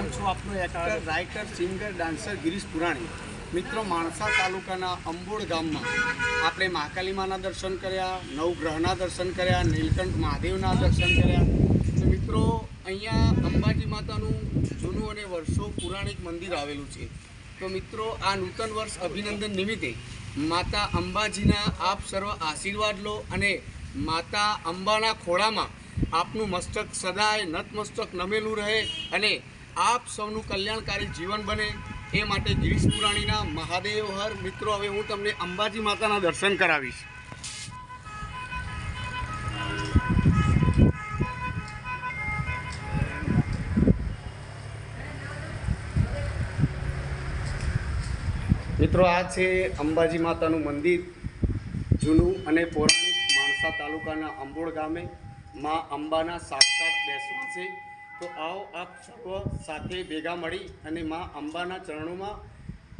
Actor writer singer dancer Girish Purani. મિત્રો માણસા તાલુકાના અંબોડ ગામમાં આપણે મહાકાલીમાના દર્શન કર્યા નવગ્રહના દર્શન કર્યા નીલકંઠ મહાદેવના દર્શન કર્યા. તો મિત્રો અહીંયા અંબાજી માતાનું જૂનું અને વર્ષો પુરાણિક મંદિર આવેલું છે. તો મિત્રો આ નૂતન વર્ષ અભિનંદન નિમિત્તે માતા અંબાજીના આપ સર્વ આશીર્વાદ લો અને માતા અંબાના ખોળામાં આપનું મસ્તક સદાય નતમસ્તક નમેલું રહે અને આપ સૌનું કલ્યાણકારી જીવન બને એ માટે ગિરીશ પુરાણીના મહાદેવ હર મિત્રો, હવે હું તમને અંબાજી માતાના દર્શન કરાવીશ. મિત્રો, આ છે અંબાજી માતાનું મંદિર. જૂનું અને પૌરાણિક માણસા તાલુકાના અંબોડ ગામે માં અંબાના સાક્ષાત બેસવા છે. તો આવો આપ સર્વ સાથે ભેગા મળી અને માં અંબાના ચરણોમાં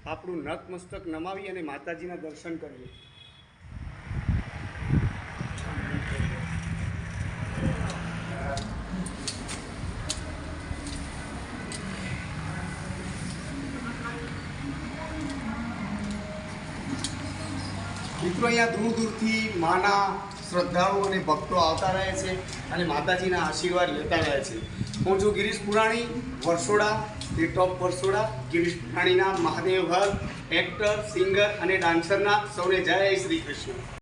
આપણું નતમસ્તક નમાવી અને માતાજીના દર્શન કરીએ. મિત્રો, અહીંયા દૂર દૂરથી માના શ્રદ્ધાળુ અને ભક્તો આવતા રહે છે અને માતાજીના આશીર્વાદ લેતા રહે છે. હું છું ગિરીશ પુરાણી વરસોડા ઓફ વરસોડા ગિરીશ પુરાણીના મહાદેવ હર એક્ટર સિંગર અને ડાન્સરના સૌને જય શ્રી કૃષ્ણ.